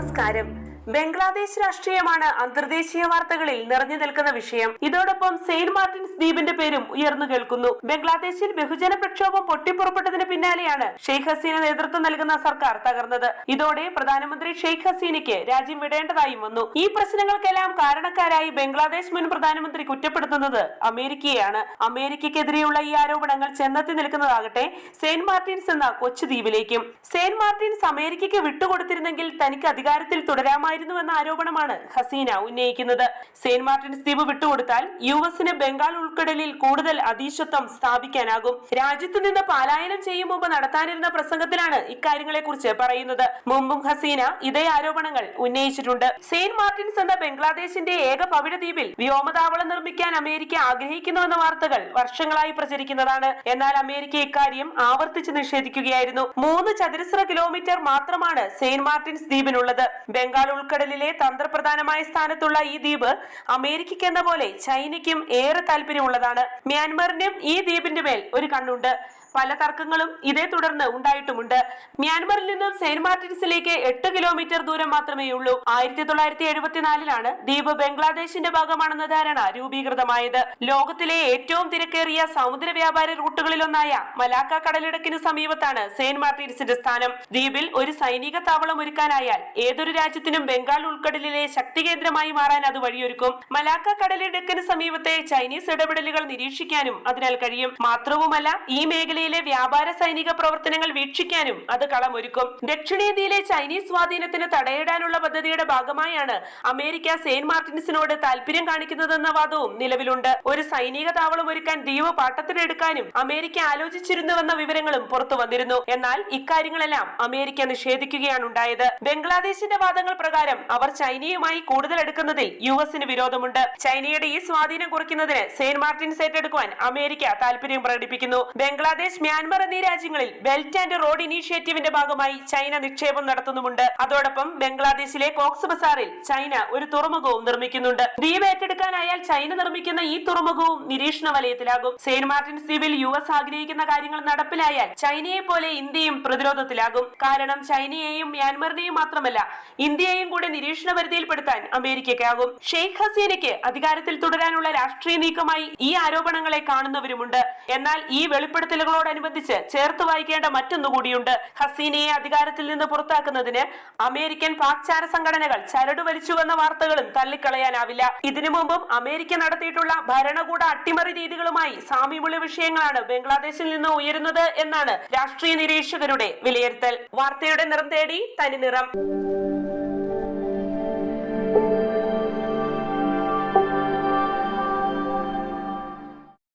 നമസ്കാരം. ബംഗ്ലാദേശ് രാഷ്ട്രീയമാണ് അന്തർദേശീയ വാർത്തകളിൽ നിറഞ്ഞു നിൽക്കുന്ന വിഷയം. ഇതോടൊപ്പം സെയിന്റ് മാർട്ടിൻസ് ദ്വീപിന്റെ പേരും ഉയർന്നു കേൾക്കുന്നു. ബംഗ്ലാദേശിൽ ബഹുജന പ്രക്ഷോഭം പൊട്ടിപ്പുറപ്പെട്ടതിന് പിന്നാലെയാണ് ഷെയ്ഖ് ഹസീന നേതൃത്വം നൽകുന്ന സർക്കാർ തകർന്നത്. ഇതോടെ പ്രധാനമന്ത്രി ഷെയ്ഖ് ഹസീനയ്ക്ക് രാജ്യം വിടേണ്ടതായും വന്നു. ഈ പ്രശ്നങ്ങൾക്കെല്ലാം കാരണക്കാരായി ബംഗ്ലാദേശ് മുൻ പ്രധാനമന്ത്രി കുറ്റപ്പെടുത്തുന്നത് അമേരിക്കയാണ് അമേരിക്കയ്ക്കെതിരെയുള്ള ഈ ആരോപണങ്ങൾ ചെന്നെത്തി നിൽക്കുന്നതാകട്ടെ സെയിന്റ് മാർട്ടിൻസ് എന്ന കൊച്ചു ദ്വീപിലേക്കും. സെയിന്റ് മാർട്ടിൻസ് അമേരിക്കയ്ക്ക് വിട്ടുകൊടുത്തിരുന്നെങ്കിൽ തനിക്ക് അധികാരത്തിൽ തുടരാമായിരുന്നു എന്ന ആരോപണമാണ് ഹസീന ഉന്നയിക്കുന്നത്. സെയിന്റ് മാർട്ടിൻസ് ദ്വീപ് വിട്ടുകൊടുത്താൽ യു എസിന് ബംഗാൾ ഉൾക്കടലിൽ കൂടുതൽ അതീശത്വം സ്ഥാപിക്കാനാകും. രാജ്യത്തു നിന്ന് പലായനം ചെയ്യും മുമ്പ് നടത്താനിരുന്ന പ്രസംഗത്തിലാണ് ഇക്കാര്യങ്ങളെ കുറിച്ച് പറയുന്നത്. മുമ്പും ഹസീന ഇതേ ആരോപണങ്ങൾ ഉന്നയിച്ചിട്ടുണ്ട്. സെയിന്റ് മാർട്ടിൻസ് എന്ന ബംഗ്ലാദേശിന്റെ ഏക പവിഴദ്വീപിൽ വ്യോമതാവളം നിർമ്മിക്കാൻ അമേരിക്ക ആഗ്രഹിക്കുന്നുവെന്ന വാർത്തകൾ വർഷങ്ങളായി പ്രചരിക്കുന്നതാണ്. എന്നാൽ അമേരിക്ക ഇക്കാര്യം ആവർത്തിച്ച് നിഷേധിക്കുകയായിരുന്നു. മൂന്ന് ചതുരശ്ര കിലോമീറ്റർ മാത്രമാണ് സെയിന്റ് മാർട്ടിൻസ് ദ്വീപിനുള്ളത്. ബംഗാൾ ഉൾക്കടലിലെ തന്ത്രപ്രധാനമായ സ്ഥാനത്തുള്ള ഈ ദ്വീപ് അമേരിക്കയ്ക്ക് എന്ന പോലെ ചൈനയ്ക്കും ഏറെ താല്പര്യമുള്ളതാണ്. മ്യാൻമറിനും ഈ ദ്വീപിന്റെ മേൽ ഒരു കണ്ണുണ്ട്. പല തർക്കങ്ങളും ഇതേ തുടർന്ന് ഉണ്ടായിട്ടുമുണ്ട്. മ്യാൻമറിൽ നിന്നും സെയിന്റ് മാർട്ടിൻസിലേക്ക് എട്ട് കിലോമീറ്റർ ദൂരം മാത്രമേ ഉള്ളൂ. ആയിരത്തി തൊള്ളായിരത്തി എഴുപത്തിനാലിലാണ് ദ്വീപ് ബംഗ്ലാദേശിന്റെ ഭാഗമാണെന്ന ധാരണ രൂപീകൃതമായത്. ലോകത്തിലെ ഏറ്റവും തിരക്കേറിയ സമുദ്ര വ്യാപാര റൂട്ടുകളിലൊന്നായ മലാക്ക കടലിടക്കിന് സമീപത്താണ് സെയിന്റ് മാർട്ടിൻസിന്റെ സ്ഥാനം. ദ്വീപിൽ ഒരു സൈനിക താവളം ഒരുക്കാനായാൽ ഏതൊരു രാജ്യത്തിനും ബംഗാൾ ഉൾക്കടലിലെ ശക്തി കേന്ദ്രമായി മാറാൻ അത് വഴിയൊരുക്കും. മലാക്ക കടലിടക്കിന് സമീപത്തെ ചൈനീസ് ഇടപെടലുകൾ നിരീക്ഷിക്കാനും അതിനാൽ കഴിയും. മാത്രവുമല്ല ഈ മേഖലയിലെ വ്യാപാര സൈനിക പ്രവർത്തനങ്ങൾ വീക്ഷിക്കാനും അത് കളമൊരുക്കും. ദക്ഷിണേന്ത്യയിലെ ചൈനീസ് സ്വാധീനത്തിന് തടയിടാനുള്ള പദ്ധതിയുടെ ഭാഗമായാണ് അമേരിക്ക സെയിന്റ് മാർട്ടിൻസിനോട് താല്പര്യം കാണിക്കുന്നതെന്ന വാദവും നിലവിലുണ്ട്. ഒരു സൈനിക താവളം ഒരുക്കാൻ ദ്വീപ് പാട്ടത്തിനെടുക്കാനും അമേരിക്ക ആലോചിച്ചിരുന്നുവെന്ന വിവരങ്ങളും പുറത്തു വന്നിരുന്നു. എന്നാൽ ഇക്കാര്യങ്ങളെല്ലാം അമേരിക്ക നിഷേധിക്കുകയാണ് ഉണ്ടായത് ബംഗ്ലാദേശിന്റെ വാദങ്ങൾ പ്രകാരം അവർ ചൈനയുമായി കൂടുതൽ എടുക്കുന്നതിൽ യു എസിന് വിരോധമുണ്ട്. ചൈനയുടെ ഈ സ്വാധീനം കുറയ്ക്കുന്നതിന് സെയിന്റ് മാർട്ടിൻസ് ഏറ്റെടുക്കുവാൻ അമേരിക്ക താല്പര്യം പ്രകടിപ്പിക്കുന്നു. ബംഗ്ലാദേശ് മ്യാൻമർ എന്നീ രാജ്യങ്ങളിൽ ബെൽറ്റ് ആൻഡ് റോഡ് ഇനീഷ്യേറ്റീവിന്റെ ഭാഗമായി ചൈന നിക്ഷേപം നടത്തുന്നുമുണ്ട്. അതോടൊപ്പം ബംഗ്ലാദേശിലെ കോക്സ് ബസാറിൽ ചൈന ഒരു തുറമുഖവും നിർമ്മിക്കുന്നുണ്ട്. ദ്വീപ് ഏറ്റെടുക്കാനായാൽ ചൈന നിർമ്മിക്കുന്ന ഈ തുറമുഖവും നിരീക്ഷണ വലയത്തിലാകും സെയിന്റ് മാർട്ടിൻസ് ദ്വീപിൽ യു എസ് ആഗ്രഹിക്കുന്ന കാര്യങ്ങൾ നടപ്പിലായാൽ ചൈനയെ പോലെ ഇന്ത്യയും പ്രതിരോധത്തിലാകും. കാരണം ചൈനയെയും മ്യാൻമറിനെയും മാത്രമല്ല ഇന്ത്യയെയും കൂടെ നിരീക്ഷണ പരിധിയിൽപ്പെടുത്താൻ അമേരിക്കയ്ക്കാകും. ഷെയ്ഖ് ഹസീനയ്ക്ക് അധികാരത്തിൽ തുടരാനുള്ള രാഷ്ട്രീയ നീക്കമായി ഈ ആരോപണങ്ങളെ കാണുന്നവരുമുണ്ട്. എന്നാൽ ഈ വെളിപ്പെടുത്തലുകളോടനുബന്ധിച്ച് ചേർത്ത് വായിക്കേണ്ട മറ്റൊന്നുകൂടിയുണ്ട് ഹസീനയെ അധികാരത്തിൽ നിന്ന് പുറത്താക്കുന്നതിന് അമേരിക്കൻ പാക്ചാര സംഘടനകൾ ചരട് വലിച്ചുവെന്ന വാർത്തകളും തള്ളിക്കളയാനാവില്ല. ഇതിനു മുമ്പും അമേരിക്ക നടത്തിയിട്ടുള്ള ഭരണകൂട അട്ടിമറി രീതികളുമായി സാമ്യമുള്ള വിഷയങ്ങളാണ് ബംഗ്ലാദേശിൽ നിന്ന് ഉയരുന്നത് എന്നാണ് രാഷ്ട്രീയ നിരീക്ഷകരുടെ വിലയിരുത്തൽ. വാർത്തയുടെ നിറം തേടി തനി നിറം